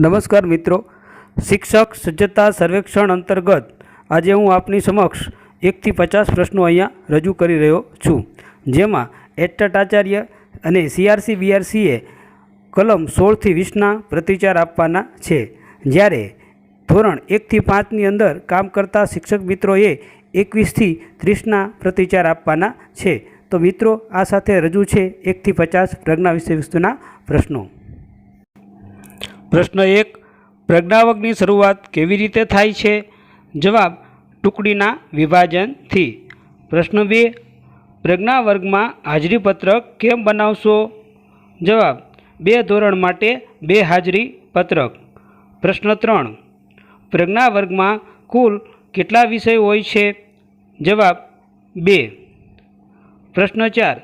નમસ્કાર મિત્રો. શિક્ષક સજ્જતા સર્વેક્ષણ અંતર્ગત આજે હું આપની સમક્ષ એકથી પચાસ પ્રશ્નો અહીંયા રજૂ કરી રહ્યો છું. જેમાં એટટ આચાર્ય અને સીઆરસી બીઆરસીએ કલમ સોળથી વીસના પ્રતિચાર આપવાના છે. જ્યારે ધોરણ એકથી પાંચની અંદર કામ કરતા શિક્ષક મિત્રોએ એકવીસથી ત્રીસના પ્રતિચાર આપવાના છે. તો મિત્રો, આ સાથે રજૂ છે એકથી પચાસ પ્રજ્ઞા વિષય વસ્તુના પ્રશ્નો. પ્રશ્ન એક, પ્રજ્ઞાવગની શરૂઆત કેવી રીતે થાય છે? જવાબ, ટુકડીના વિભાજનથી. પ્રશ્ન બે, પ્રજ્ઞાવર્ગમાં હાજરીપત્રક કેમ બનાવશો? જવાબ, બે ધોરણ માટે બે હાજરી પત્રક. પ્રશ્ન ત્રણ, પ્રજ્ઞાવર્ગમાં કુલ કેટલા વિષય હોય છે? જવાબ, બે. પ્રશ્ન ચાર,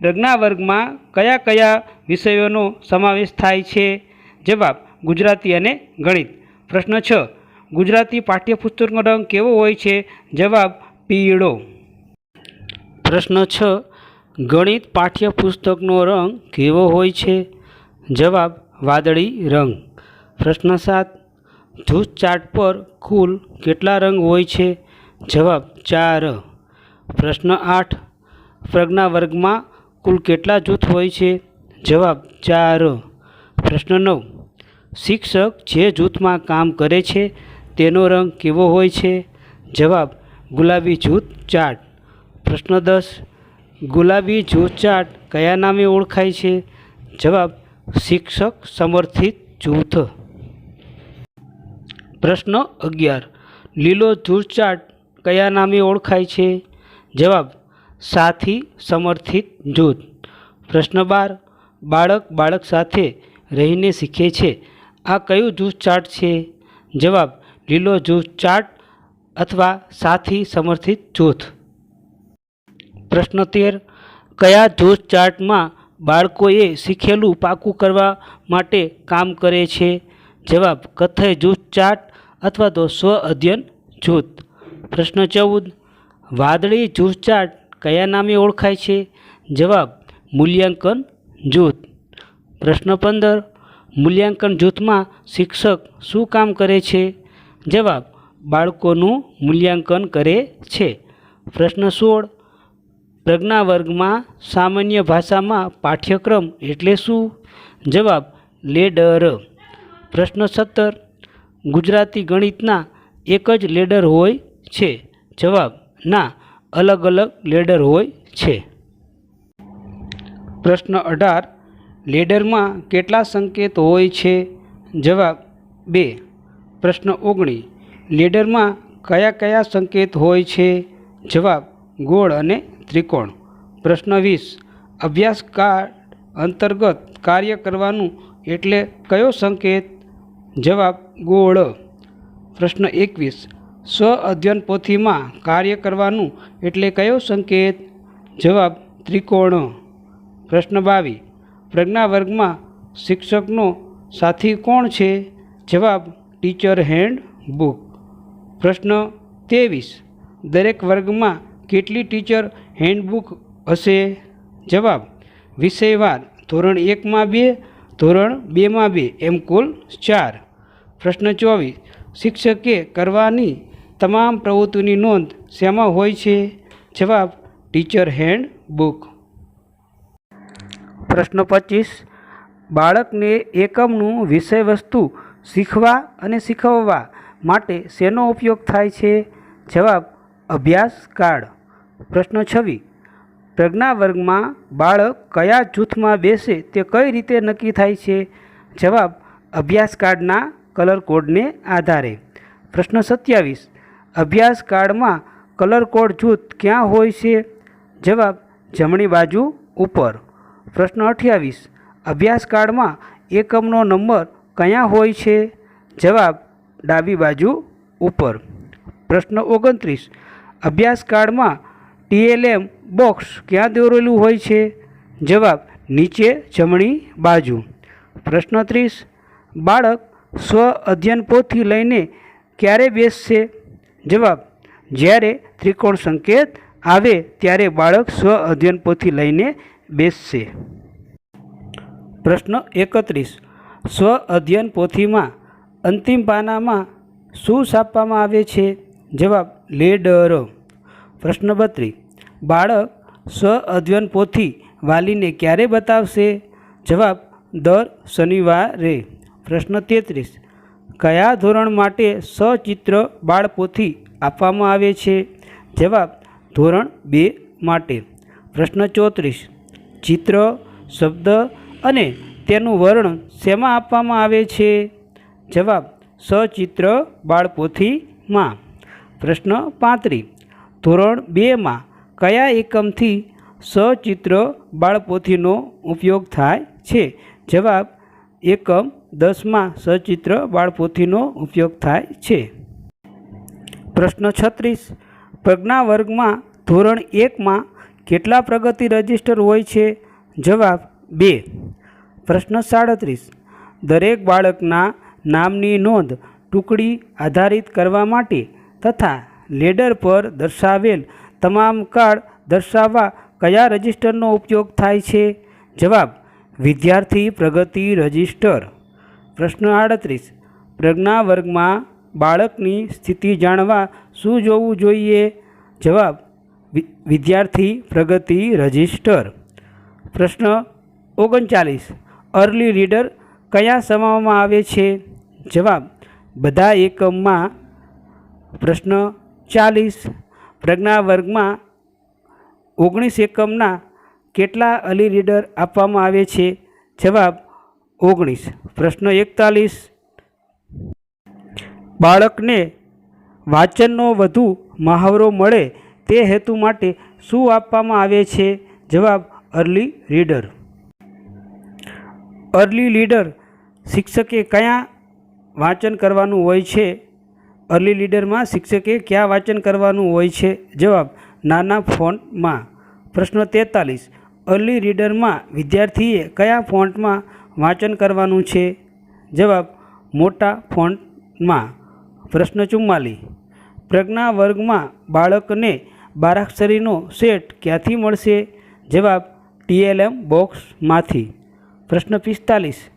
પ્રજ્ઞાવર્ગમાં કયા કયા વિષયોનો સમાવેશ થાય છે? જવાબ ગુજરાતી અને ગણિત. પ્રશ્ન છ. ગુજરાતી પાઠ્યપુસ્તકનો રંગ કેવો હોય છે? જવાબ પીળો. પ્રશ્ન છ. ગણિત પાઠ્યપુસ્તકનો રંગ કેવો હોય છે? જવાબ વાદળી રંગ. પ્રશ્ન સાત. જૂથ ચાર્ટ પર કુલ કેટલા રંગ હોય છે? જવાબ ચાર. પ્રશ્ન આઠ. પ્રજ્ઞા વર્ગમાં કુલ કેટલા જૂથ હોય છે? જવાબ ચાર. પ્રશ્ન નવ. શિક્ષક જે જૂથમાં કામ કરે છે, તેનો રંગ કેવો હોય છે? જવાબ, ગુલાબી જૂથ ચાર્ટ પ્રશ્ન દસ, ગુલાબી જૂથ ચાર્ટ કયા નામે ઓળખાય છે? જવાબ, શિક્ષક સમર્થિત જૂથ. પ્રશ્ન અગિયાર, લીલો જૂથ ચાર્ટ કયા નામે ઓળખાય છે? જવાબ, સાથી સમર્થિત જૂથ. પ્રશ્ન બાર, બાળક બાળક સાથે રહીને શીખે છે. આ કયું જૂથ ચાર્ટ છે? જવાબ, લીલો જૂથ ચાર્ટ અથવા સાથી સમર્થિત જૂથ. પ્રશ્ન તેર, કયા જૂથ ચાર્ટમાં બાળકોએ શીખેલું પાકું કરવા માટે કામ કરે છે? જવાબ કથય જૂથ ચાર્ટ અથવા તો સ્વ અધ્યયન જૂથ. પ્રશ્ન ચૌદ, વાદળી જૂથ ચાર્ટ કયા નામે ઓળખાય છે? જવાબ, મૂલ્યાંકન જૂથ. પ્રશ્ન પંદર મૂલ્યાંકન જૂથમાં શિક્ષક શું કામ કરે છે? જવાબ, બાળકોનું મૂલ્યાંકન કરે છે. પ્રશ્ન સોળ પ્રજ્ઞા વર્ગમાં સામાન્ય ભાષામાં પાઠ્યક્રમ એટલે શું? જવાબ, લેડર. પ્રશ્ન સત્તર, ગુજરાતી ગણિતના એક જ લેડર હોય છે? જવાબ, ના, અલગ અલગ લેડર હોય છે. પ્રશ્ન અઢાર લેડરમાં કેટલા સંકેત હોય છે? જવાબ બે. પ્રશ્ન ઓગણીસ લેડરમાં કયા કયા સંકેત હોય છે? જવાબ ગોળ અને ત્રિકોણ. પ્રશ્ન વીસ. અભ્યાસ કાર્ડ અંતર્ગત કાર્ય કરવાનું એટલે કયો સંકેત? જવાબ ગોળ. પ્રશ્ન એકવીસ. સ્વ અધ્યયન પોથીમાં કાર્ય કરવાનું એટલે કયો સંકેત? જવાબ ત્રિકોણ. પ્રશ્ન બાવીસ. પ્રજ્ઞા વર્ગમાં શિક્ષકનો સાથી કોણ છે? જવાબ, ટીચર હેન્ડ બુક. પ્રશ્ન ત્રેવીસ, દરેક વર્ગમાં કેટલી ટીચર હેન્ડબુક હશે? જવાબ, વિષયવાર, ધોરણ એકમાં બે, ધોરણ બેમાં બે, એમ કુલ ચાર. પ્રશ્ન ચોવીસ, શિક્ષકે કરવાની તમામ પ્રવૃત્તિની નોંધ શેમાં હોય છે? જવાબ, ટીચર હેન્ડ બુક. પ્રશ્ન પચીસ. બાળકને એકમનું વિષયવસ્તુ શીખવા અને શીખવવા માટે શેનો ઉપયોગ થાય છે? જવાબ, અભ્યાસ કાર્ડ પ્રશ્ન છવી પ્રજ્ઞા વર્ગમાં બાળક કયા જૂથમાં બેસે તે કઈ રીતે નક્કી થાય છે? જવાબ, અભ્યાસ કાર્ડના કલર કોડને આધારે. પ્રશ્ન સત્યાવીસ. અભ્યાસ કાર્ડમાં કલર કોડ જૂથ ક્યાં હોય છે? જવાબ, જમણી બાજુ ઉપર. પ્રશ્ન અઠ્યાવીસ. અભ્યાસ કાર્ડમાં એકમનો નંબર કયા હોય છે? જવાબ ડાબી બાજુ ઉપર. પ્રશ્ન ઓગણત્રીસ. અભ્યાસ કાર્ડમાં ટીએલએમ બોક્સ ક્યાં દોરેલું હોય છે? જવાબ નીચે જમણી બાજુ. પ્રશ્ન ત્રીસ. બાળક સ્વ અધ્યયન પોથી લઈને ક્યારે બેસશે? જવાબ જ્યારે ત્રિકોણ સંકેત આવે ત્યારે બાળક સ્વ અધ્યયન પોથી લઈને બેસશે. પ્રશ્ન એકત્રીસ. સ્વ અધ્યયન પોથીમાં અંતિમ પાનામાં શું છાપવામાં આવે છે? જવાબ, લેડર. પ્રશ્ન બત્રીસ. બાળક સ્વ અધ્યયન પોથી વાલીને ક્યારે બતાવશે? જવાબ, દર શનિવારે. પ્રશ્ન તેત્રીસ. કયા ધોરણ માટે સચિત્ર બાળપોથી આપવામાં આવે છે? જવાબ, ધોરણ બે માટે. પ્રશ્ન ચોત્રીસ. ચિત્ર, શબ્દ અને તેનું વર્ણન શેમાં આપવામાં આવે છે? જવાબ, સચિત્ર બાળપોથીમાં. પ્રશ્ન પાંત્રીસ ધોરણ બેમાં કયા એકમથી સચિત્ર બાળપોથીનો ઉપયોગ થાય છે? જવાબ, એકમ દસમાં સચિત્ર બાળપોથીનો ઉપયોગ થાય છે. પ્રશ્ન છત્રીસ પ્રજ્ઞા વર્ગમાં ધોરણ એકમાં કેટલા પ્રગતિ રજિસ્ટર હોય છે? જવાબ બે. પ્રશ્ન સાડત્રીસ. દરેક બાળકના નામની નોંધ ટુકડી આધારિત કરવા માટે તથા લેડર પર દર્શાવેલ તમામ કાર્ડ દર્શાવવા કયા રજિસ્ટરનો ઉપયોગ થાય છે? જવાબ, વિદ્યાર્થી પ્રગતિ રજિસ્ટર. પ્રશ્ન આડત્રીસ. પ્રજ્ઞા વર્ગમાં બાળકની સ્થિતિ જાણવા શું જોવું જોઈએ? જવાબ વિદ્યાર્થી પ્રગતિ રજિસ્ટર. પ્રશ્ન ઓગણચાલીસ. અર્લી રીડર કયા સમાવવામાં આવે છે? જવાબ, બધા એકમમાં પ્રશ્ન ચાલીસ. પ્રજ્ઞા વર્ગમાં ઓગણીસ એકમના કેટલા અલી રીડર આપવામાં આવે છે? જવાબ, ઓગણીસ. પ્રશ્ન એકતાલીસ. બાળકને વાંચનનો વધુ મહાવરો મળે તે હેતુ માટે શું આપવામાં આવે છે? જવાબ, અર્લી રીડર. અર્લી લીડર શિક્ષકે કયા વાંચન કરવાનું હોય છે? અર્લી લીડરમાં શિક્ષકે ક્યાં વાંચન કરવાનું હોય છે? જવાબ, નાના ફોન્ટમાં. પ્રશ્ન તેતાલીસ. અર્લી રીડરમાં વિદ્યાર્થીએ કયા ફોન્ટમાં વાંચન કરવાનું છે? જવાબ, મોટા ફોન્ટમાં. પ્રશ્ન ચુમ્માલી પ્રજ્ઞા વર્ગમાં બાળકને બારાક્ષરીનો સેટ ક્યાંથી મળશે? જવાબ ટીએલએમ બોક્સમાંથી. પ્રશ્ન પિસ્તાલીસ.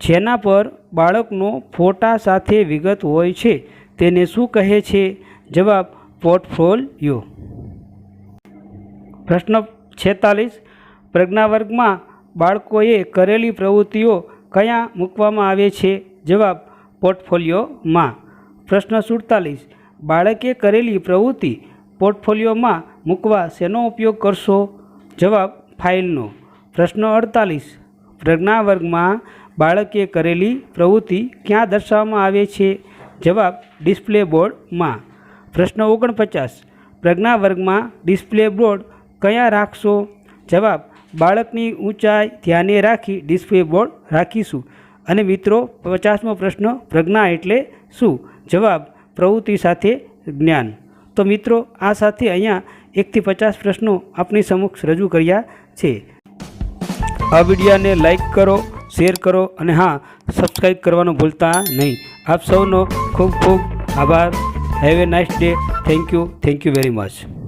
જેના પર બાળકનો ફોટા સાથે વિગત હોય છે, તેને શું કહે છે? જવાબ, પોર્ટફોલિયો. પ્રશ્ન છેતાલીસ. પ્રજ્ઞાવર્ગમાં બાળકોએ કરેલી પ્રવૃત્તિઓ કયા મૂકવામાં આવે છે? જવાબ, પોર્ટફોલિયોમાં. પ્રશ્ન સુડતાલીસ. બાળકે કરેલી પ્રવૃત્તિ પોર્ટફોલિયોમાં મૂકવા શેનો ઉપયોગ કરશો? જવાબ, ફાઇલનો. પ્રશ્ન અડતાલીસ. પ્રજ્ઞા વર્ગમાં બાળકે કરેલી પ્રવૃત્તિ ક્યાં દર્શાવવામાં આવે છે? જવાબ, ડિસ્પ્લે બોર્ડમાં. પ્રશ્ન ઓગણપચાસ. પ્રજ્ઞા વર્ગમાં ડિસ્પ્લે બોર્ડ કયા રાખશો? જવાબ, બાળકની ઊંચાઈ ધ્યાને રાખી ડિસ્પ્લે બોર્ડ રાખીશું. અને મિત્રો, પચાસમો પ્રશ્ન, પ્રજ્ઞા એટલે શું? જવાબ, પ્રવૃત્તિ સાથે જ્ઞાન. તો મિત્રો, આ સાથે અહીંયા એકથી પચાસ પ્રશ્નો આપની સમક્ષ રજૂ કર્યા છે. આ વિડીયાને લાઈક કરો, શેર કરો અને હા સબસ્ક્રાઈબ કરવાનું ભૂલતા નહીં. આપ સૌનો ખૂબ ખૂબ આભાર. Have a nice day thank you thank you very much